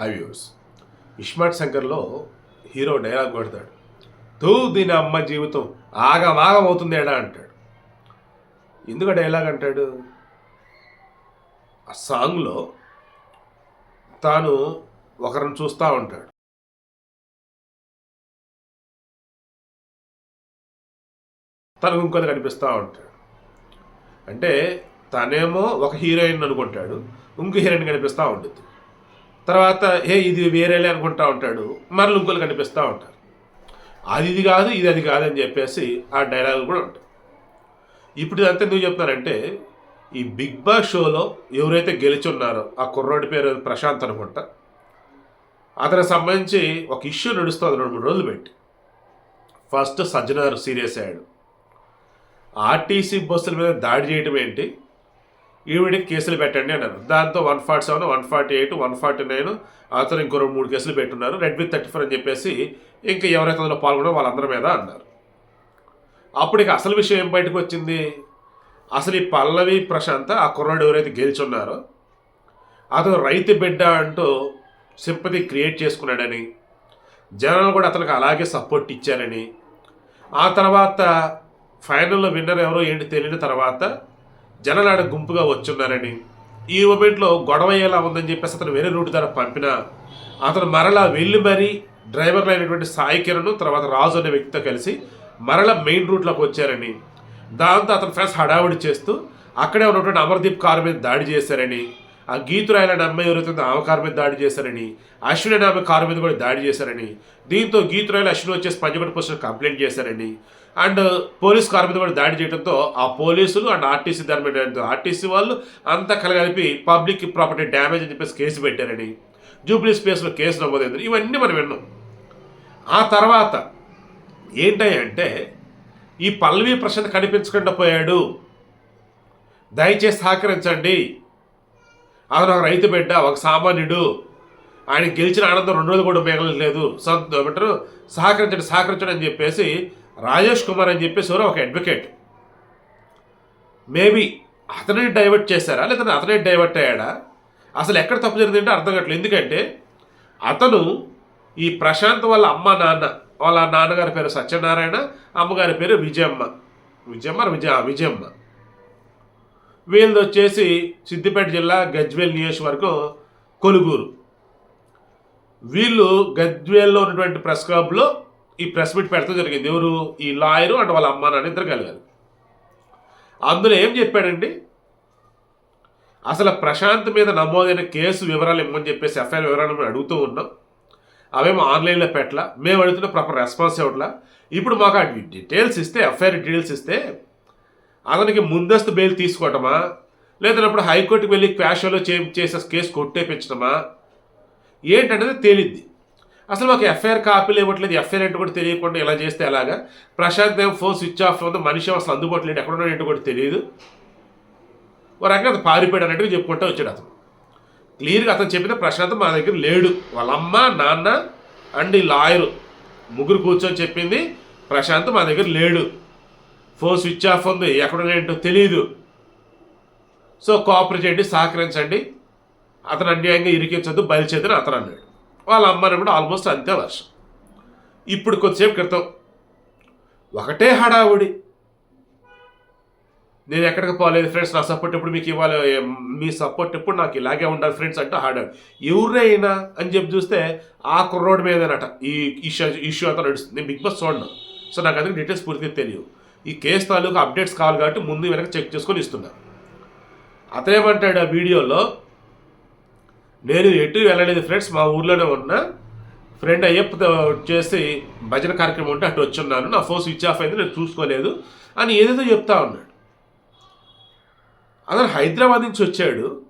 I వ్యూస్ ఇస్మార్ట్ శంకర్లో hero dialogue కొడతాడు. తూ దీని అమ్మ జీవితం ఆగమాగం అవుతుంది ఎడా అంటాడు. ఎందుకు డైలాగ్ అంటాడు? ఆ సాంగ్లో తాను ఒకరిని చూస్తూ ఉంటాడు. తనకు ఇంకొకరు కనిపిస్తూ ఉంటాడు. అంటే తనేమో ఒక హీరోయిన్ అనుకుంటాడు. ఇంకో హీరోయిన్ కనిపిస్తూ ఉంటుంది తర్వాత ఏ ఇది వేరేలే అనుకుంటా ఉంటాడు. మరలు ఇంకోలు కనిపిస్తూ ఉంటారు. అది ఇది కాదు ఇది అది కాదు అని చెప్పేసి ఆ డైలాగులు కూడా ఉంటాయి. ఇప్పుడు ఇదంతా ఎందుకు చెప్తున్నారంటే ఈ బిగ్ బాస్ షోలో ఎవరైతే గెలిచున్నారో ఆ కుర్రోడి పేరు ప్రశాంత్ అనుకుంటా అతనికి సంబంధించి ఒక ఇష్యూ నడుస్తుంది రెండు మూడు రోజులు పెట్టి. ఫస్ట్ సజ్జనార్ సీరియస్ అయ్యాడు. ఆర్టీసీ బస్సుల మీద దాడి చేయడం ఏంటి? ఈవిడికి కేసులు పెట్టండి అన్నారు దాంతో one forty seven one forty eight one forty nine అతను ఇంకో రెండు మూడు కేసులు పెట్టున్నారు. రెడ్ విత్ థర్టీ ఫోర్ అని చెప్పేసి ఇంకా ఎవరైతే అందులో పాల్గొనో వాళ్ళందరి మీద అన్నారు. అప్పుడు ఇక అసలు విషయం ఏం బయటకు వచ్చింది? అసలు ఈ పల్లవి ప్రశాంత్ ఆ కుర్రాడు ఎవరైతే గెలుచున్నారో అతను రైతు బిడ్డ అంటూ సింపతి క్రియేట్ చేసుకున్నాడని జనాలు కూడా అతనికి అలాగే సపోర్ట్ ఇచ్చారని ఆ తర్వాత ఫైనల్లో విన్నర్ ఎవరో ఏంటి తెలియని తర్వాత జనలాడ గుంపుగా వచ్చున్నారని. ఈ మూమెంట్లో గొడవ అయ్యేలా ఉందని చెప్పేసి అతను వేరే రూట్ ద్వారా పంపిన అతను మరలా వెళ్ళి మరీ డ్రైవర్లు అయినటువంటి సాయి కిరణ్ తర్వాత రాజు అనే వ్యక్తితో కలిసి మరలా మెయిన్ రూట్లోకి వచ్చారని. దాంతో అతను ఫ్రెండ్స్ హడావుడి చేస్తూ అక్కడే ఉన్నటువంటి అమర్దీప్ కారు మీద దాడి చేశారని ఆ గీతురాయల అమ్మాయి ఎవరైతే ఆమె కారు మీద దాడి చేశారని అశ్విని అనే ఆమె కారు మీద కూడా దాడి చేశారని దీంతో గీతురాయలు అశ్విని వచ్చేసి పంచబడి పోస్టర్ కంప్లైంట్ చేశారని అండ్ పోలీస్ కారు మీద కూడా దాడి చేయడంతో ఆ పోలీసులు అండ్ ఆర్టీసీ దాని మీద ఆర్టీసీ వాళ్ళు అంతా కలగలిపి పబ్లిక్ ప్రాపర్టీ డ్యామేజ్ అని చెప్పేసి కేసు పెట్టారని. జూబ్లీ స్పేస్లో కేసు నమోదైంది ఇవన్నీ మనం విన్నాం. ఆ తర్వాత ఏంటంటే ఈ పల్లవి ప్రశాంత్ కనిపించకుండా పోయాడు. దయచేసి సహకరించండి. అతను ఒక రైతు బిడ్డ ఒక సామాన్యుడు. ఆయన గెలిచిన ఆనందం రెండు రోజులు కూడా మిగలలేదు. సంత ఏమంటారు? సహకరించండి సహకరించండి అని చెప్పేసి రాజేష్ కుమార్ అని చెప్పేసి ఎవరో ఒక అడ్వకేట్ మేబీ అతనే డైవర్ట్ చేశారా? లేదంటే అతనే డైవర్ట్ అయ్యాడా? అసలు ఎక్కడ తప్పు జరిగిందంటే అర్థం కావట్లేదు. ఎందుకంటే అతను ఈ ప్రశాంత్ వాళ్ళ అమ్మ నాన్న వాళ్ళ నాన్నగారి పేరు సత్యనారాయణ అమ్మగారి పేరు విజయమ్మ. విజయమ్మ విజయ విజయమ్మ. వీళ్ళది వచ్చేసి సిద్దిపేట జిల్లా గజ్వేల్ నియోజకవర్గం కొలుగూరు. వీళ్ళు గజ్వేల్లో ఉన్నటువంటి ప్రెస్ క్లబ్లో ఈ ప్రెస్ మీట్ పెడతాం జరిగింది. ఎవరు? ఈ లాయరు అండ్ వాళ్ళ అమ్మ నాన్న ఇద్దరు కలిగారు. అందులో ఏం చెప్పాడండి? అసలు ప్రశాంత్ మీద నమోదైన కేసు వివరాలు ఇవ్వమని చెప్పేసి ఎఫ్ఐఆర్ వివరాలు మేము అడుగుతూ ఉన్నాం. అవేమో ఆన్లైన్లో పెట్టలా. మేము అడుగుతున్న ప్రాపర్ రెస్పాన్స్ ఇవ్వట్లా ఇప్పుడు మాకు ఆ డీటెయిల్స్ ఇస్తే ఎఫ్ఐఆర్ డీటెయిల్స్ ఇస్తే అతనికి ముందస్తు బెయిల్ తీసుకోవటమా? లేదన్నప్పుడు హైకోర్టుకి వెళ్ళి క్వాషోలో చే చేసే కేసు కొట్టేపించడమా ఏంటనేది తేలింది అసలు మాకు ఎఫ్ఐఆర్ కాపీలు ఇవ్వట్లేదు ఎఫ్ఐఆర్ ఏంటో కూడా తెలియకుండా ఇలా చేస్తే ఎలాగా? Prashant Dev phone switch off ఉంది మనిషి అసలు అందుబాటులో లేడు ఎక్కడ ఏంటో కూడా తెలియదు. ఒక రకంగా అతను పారిపోయాడు అన్నట్టుగా చెప్పుకుంటూ వచ్చాడు అతను. క్లియర్గా అతను చెప్పిన ప్రశాంత్ మా దగ్గర లేడు. వాళ్ళ అమ్మ నాన్న అండ్ ఈ లాయరు ముగ్గురు కూర్చొని చెప్పింది ప్రశాంత్ మా దగ్గర లేడు. ఫోన్ స్విచ్ ఆఫ్ ఉంది ఎక్కడ ఏంటో తెలియదు సో కోఆపరేట్ చేయండి సహకరించండి. అతను అన్యాయంగా ఇరికించొద్దు బయలుచేద్దని అతను అన్నాడు. వాళ్ళ అమ్మని కూడా ఆల్మోస్ట్ అంతే వర్షం. ఇప్పుడు కొద్దిసేపు క్రితం ఒకటే హడావుడి. నేను ఎక్కడికి పోలేదు ఫ్రెండ్స్ నా సపోర్ట్ ఎప్పుడు మీకు ఇవ్వాలి మీ సపోర్ట్ ఎప్పుడు నాకు ఇలాగే ఉండాలి ఫ్రెండ్స్ అంటే హాడాడు ఎవరైనా అని చెప్పి చూస్తే ఆ కుర్రోడ్ మీదనట ఈ ఇష్యూ ఇష్యూ అంతా నడుస్తుంది. నేను బిగ్ బాస్ చూడను. సో నాకు అందుకు డీటెయిల్స్ పూర్తిగా తెలియదు ఈ కేసు తాలూకు అప్డేట్స్ కావాలి కాబట్టి ముందు వెనక చెక్ చేసుకొని ఇస్తున్నా. అతనేమంటాడు ఆ వీడియోలో? నేను ఎటు వెళ్ళలేదు ఫ్రెండ్స్ మా ఊర్లోనే ఉన్న ఫ్రెండ్ అయ్యప్పతో చేసి భజన కార్యక్రమం ఉంటే అటు వచ్చున్నాను. నా ఫోన్ స్విచ్ ఆఫ్ అయింది నేను చూసుకోలేదు. అని ఏదేదో చెప్తా ఉన్నాడు. అతను హైదరాబాద్ నుంచి వచ్చాడు.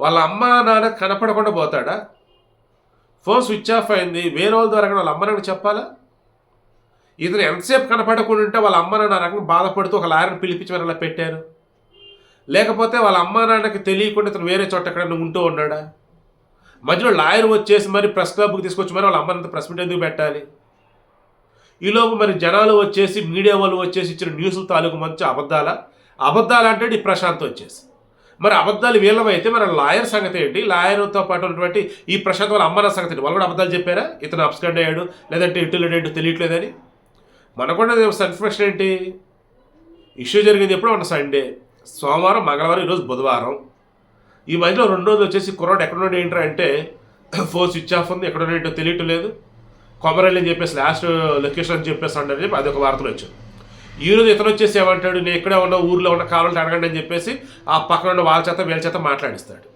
వాళ్ళ అమ్మ నాన్న కనపడకుండా పోతాడా? ఫోన్ స్విచ్ ఆఫ్ అయింది. వేరే వాళ్ళ ద్వారా కూడా వాళ్ళ అమ్మ నాన్న చెప్పాలా? ఇతను ఎంతసేపు కనపడకుండా ఉంటే వాళ్ళ అమ్మ నాన్న రకంగా బాధపడుతూ ఒక లాయర్ని పిలిపించి మరి అలా పెట్టారు. లేకపోతే వాళ్ళ అమ్మ నాన్నకి తెలియకుండా ఇతను వేరే చోట ఎక్కడైనా ఉంటూ ఉన్నాడా? మధ్యలో లాయర్ వచ్చేసి మరి ప్రెస్ క్లబ్కి తీసుకొచ్చి మరి వాళ్ళ అమ్మనంత ప్రెస్ మీట్ ఎందుకు పెట్టాలి? ఈలోపు మరి జనాలు వచ్చేసి మీడియా వాళ్ళు వచ్చేసి ఇచ్చిన న్యూస్ల తాలూకు మంచి అబద్ధాల? అబద్ధాలు అంటే ఈ ప్రశాంత్ వచ్చేసి. మరి అబద్ధాలు వీళ్ళమైతే మరి లాయర్ సంగతి ఏంటి? లాయర్తో పాటు ఉన్నటువంటి ఈ ప్రశాంత్ వాళ్ళ అమ్మన సంగతి ఏంటి? వాళ్ళు కూడా అబద్ధాలు చెప్పారా? ఇతను అబ్స్కండ్ అయ్యాడు లేదంటే ఇటు లేడు తెలియట్లేదని? మనకుండా సాటిస్ఫాక్షన్ ఏంటి? ఇష్యూ జరిగింది ఎప్పుడు మన సండే. సోమవారం మంగళవారం ఈరోజు బుధవారం. ఈ మధ్యలో రెండు రోజులు వచ్చేసి కుర్రాడు ఎక్కడున్నాడు ఏంట్రా అంటే ఫోన్ స్విచ్ ఆఫ్ ఉంది ఎక్కడ ఏంటో తెలియటం లేదు. కొమరల్లి అని చెప్పేసి లాస్ట్ లొకేషన్ అని చెప్పేసి అని చెప్పి అదొక వార్తలు వచ్చింది ఈ రోజు ఇతను వచ్చేసి ఏమంటాడు నేను ఇక్కడే ఉన్న ఊర్లో ఉన్న కావాలంటే అడగండి అని చెప్పేసి ఆ పక్కన ఉన్న వాళ్ళ చేత వీళ్ళ చేత మాట్లాడిస్తాడు.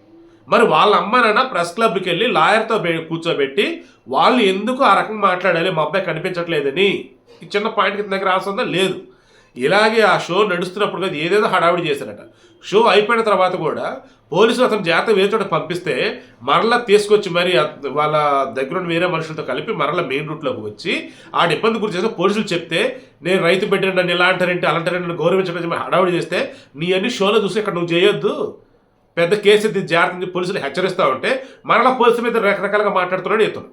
మరి వాళ్ళ అమ్మనన్న ప్రెస్ క్లబ్కి వెళ్ళి లాయర్తో కూర్చోబెట్టి వాళ్ళు ఎందుకు ఆ రకంగా మాట్లాడాలి? మా అబ్బాయి కనిపించట్లేదని. ఈ చిన్న పాయింట్ కింద దగ్గర రాస్తుందా లేదు. ఇలాగే ఆ షో నడుస్తున్నప్పుడు కదా ఏదేదో హడావిడి చేశారట. షో అయిపోయిన తర్వాత కూడా పోలీసులు అతను జాగ్రత్త వేరే చోట పంపిస్తే మరలా తీసుకొచ్చి మరి వాళ్ళ దగ్గర ఉన్న వేరే మనుషులతో కలిపి మరలా మెయిన్ రూట్లోకి వచ్చి ఆడ ఇబ్బంది గురి చేస్తే పోలీసులు చెప్తే నేను రైతు బిడ్డ నన్ను ఇలా అంటారంటే అలా అంటారంటే నన్ను గౌరవించడం హడావిడి చేస్తే నీ అన్ని షోలో చూసి ఇక్కడ నువ్వు చేయొద్దు. పెద్ద కేసు ఇది జాగ్రత్త పోలీసులు హెచ్చరిస్తూ ఉంటే మరలా పోలీసుల మీద రకరకాలుగా మాట్లాడుతున్నాడు ఇతను.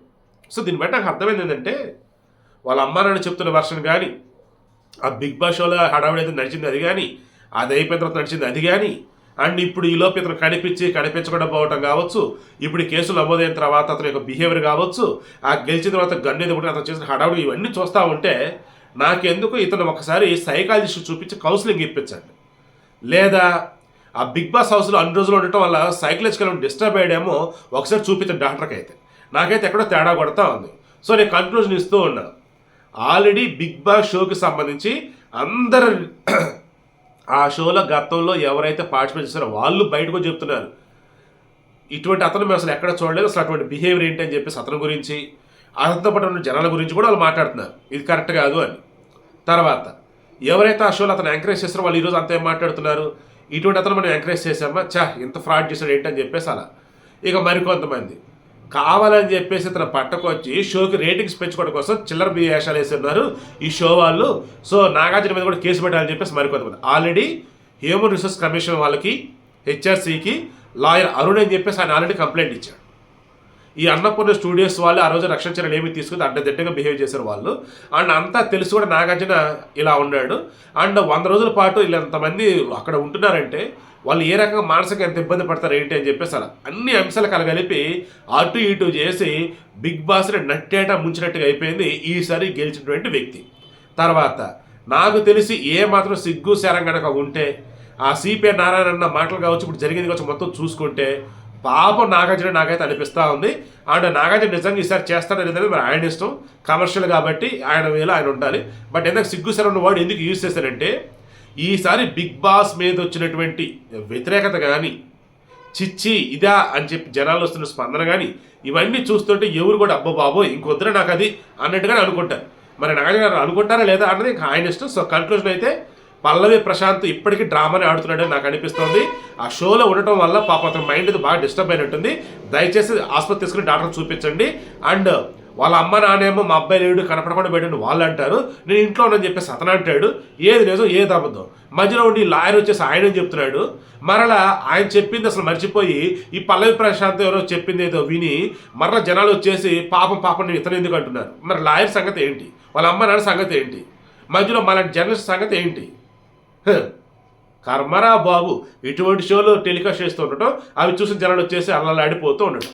సో దీన్ని బట్టి నాకు అర్థమైంది ఏంటంటే వాళ్ళ అమ్మ నాన్న చెప్తున్న వర్షన్ కానీ ఆ బిగ్ బాస్ షోలో హడావిడి అయితే నడిచింది అది కానీ అది అయిపోయిన తర్వాత నడిచింది అది కానీ అండ్ ఇప్పుడు ఈ లోపు ఇతను కనిపించి కనిపించకుండా పోవటం కావచ్చు ఇప్పుడు కేసులు నమోదైన తర్వాత అతని యొక్క బిహేవియర్ కావచ్చు ఆ గెలిచిన తర్వాత గన్ను ఎదుగుంటే అతను చేసిన హడావిడి ఇవన్నీ చూస్తూ ఉంటే నాకెందుకు ఇతను ఒకసారి సైకాలజిస్ట్ చూపించి కౌన్సిలింగ్ ఇప్పించండి. లేదా ఆ బిగ్ బాస్ హౌస్లో అన్ని రోజులు ఉండటం వల్ల సైకలాజికల్ డిస్టర్బ్ అయ్యాడేమో ఒకసారి చూపించండి డాక్టర్కి అయితే నాకైతే ఎక్కడో తేడా కొడతా ఉంది. సో నేను కన్క్లూజన్ ఇస్తూ ఉన్నా. ఆల్రెడీ బిగ్ బాస్ షోకి సంబంధించి అందరు ఆ షోలో గతంలో ఎవరైతే పార్టిసిపేట్ చేస్తారో వాళ్ళు బయటకు చెప్తున్నారు. ఇటువంటి అతను మేము అసలు ఎక్కడ చూడలేదు అసలు అటువంటి బిహేవియర్ ఏంటి అని చెప్పేసి అతని గురించి అతనితో పాటు ఉన్న జనాల గురించి కూడా వాళ్ళు మాట్లాడుతున్నారు. ఇది కరెక్ట్ కాదు అని. తర్వాత ఎవరైతే ఆ షోలో అతను ఎంకరేజ్ చేస్తారో వాళ్ళు ఈరోజు అంత ఏం మాట్లాడుతున్నారు? ఇటువంటి అతను మనం ఎంకరేజ్ చేసామా చా ఇంత ఫ్రాడ్ చేశాడు ఏంటని చెప్పేసి అలా. ఇక మరికొంతమంది. కావాలని చెప్పేసి ఇతను పట్టకొచ్చి షోకి రేటింగ్స్ పెంచుకోవడం కోసం చిల్లర వేషాలు వేస్తున్నారు ఈ షో వాళ్ళు. సో నాగార్జున మీద కూడా కేసు పెట్టాలని చెప్పేసి మరికొంతమంది. ఆల్రెడీ హ్యూమన్ రిసోర్స్ కమిషన్ వాళ్ళకి హెచ్ఆర్సీకి లాయర్ అరుణ్ అని చెప్పేసి ఆయన ఆల్రెడీ కంప్లైంట్ ఇచ్చాడు. ఈ అన్నపూర్ణ స్టూడియోస్ వాళ్ళు ఆ రోజు రక్షణ చర్యలు ఏమి తీసుకుని అడ్డదిడ్డగా బిహేవ్ చేశారు వాళ్ళు. అండ్ అంతా తెలిసి కూడా నాగార్జున ఇలా ఉన్నాడు. అండ్ వంద రోజుల పాటు ఇలా ఎంతమంది అక్కడ ఉంటున్నారంటే వాళ్ళు ఏ రకంగా మానసికంగా ఎంత ఇబ్బంది పడతారు ఏంటి అని చెప్పేసి అలా అన్ని అంశాలు కలగలిపి అటు ఇటు చేసి బిగ్ బాస్ని నట్టేట ముంచినట్టుగా అయిపోయింది ఈసారి గెలిచినటువంటి వ్యక్తి. తర్వాత నాకు తెలిసి ఏ మాత్రం సిగ్గు శరం కనుక ఉంటే ఆ సిపిఐ నారాయణ అన్న మాటలు కావచ్చు ఇప్పుడు జరిగింది కావచ్చు మొత్తం చూసుకుంటే పాపం నాగార్జున నాకైతే అనిపిస్తూ ఉంది. అండ్ నాగార్జున నిజంగా ఈసారి చేస్తాడో అనేది మరి ఆయన ఇష్టం. కమర్షియల్ కాబట్టి ఆయన వేలో ఆయన ఉండాలి. బట్ ఎందుకు సిగ్గు శరం ఉన్న వాడు ఎందుకు యూజ్ చేశారంటే ఈసారి బిగ్ బాస్ మీద వచ్చినటువంటి వ్యతిరేకత కానీ చిచ్చి ఇదా అని చెప్పి జనాలు వస్తున్న స్పందన కానీ ఇవన్నీ చూస్తుంటే ఎవరు కూడా అబ్బో బాబో ఇంకొద్దరు నాకు అది అన్నట్టుగానే అనుకుంటారు. మరి నాగార్జున గారు అనుకుంటారా లేదా అన్నది ఇంకా ఆయన ఇష్టం. సో కన్క్లూజన్ అయితే పల్లవి ప్రశాంత్ ఇప్పటికీ డ్రామాని ఆడుతున్నాడని నాకు అనిపిస్తోంది. ఆ షోలో ఉండటం వల్ల పాప అతని మైండ్ బాగా డిస్టర్బ్ అయినట్టుంది. దయచేసి ఆసుపత్రి తీసుకుని డాక్టర్ చూపించండి. అండ్ వాళ్ళ అమ్మ నాన్నేమో మా అబ్బాయి లేడు కనపడకుండా పెట్టండి వాళ్ళు అంటారు. నేను ఇంట్లో ఉన్నాను చెప్పేసి అతను అంటాడు. ఏది నిజం ఏది అబద్ధం? మధ్యలో ఉండి లాయర్ వచ్చేసి ఆయన చెప్తున్నాడు. మరలా ఆయన చెప్పింది అసలు మర్చిపోయి ఈ పల్లవి ప్రశాంత్ ఎవరో చెప్పింది ఏదో విని మరలా జనాలు వచ్చేసి పాపం పాపం నేను ఇతను ఎందుకు అంటున్నారు? మరి లాయర్ సంగతి ఏంటి? వాళ్ళ అమ్మ నాన్న సంగతి ఏంటి? మధ్యలో మన జర్నలిస్ట్ సంగతి ఏంటి? కర్మరా బాబు. ఇటువంటి షోలు టెలికాస్ట్ చేస్తూ ఉండటం అవి చూసిన జనాలు వచ్చేసి అల్లలాడిపోతూ ఉండటం.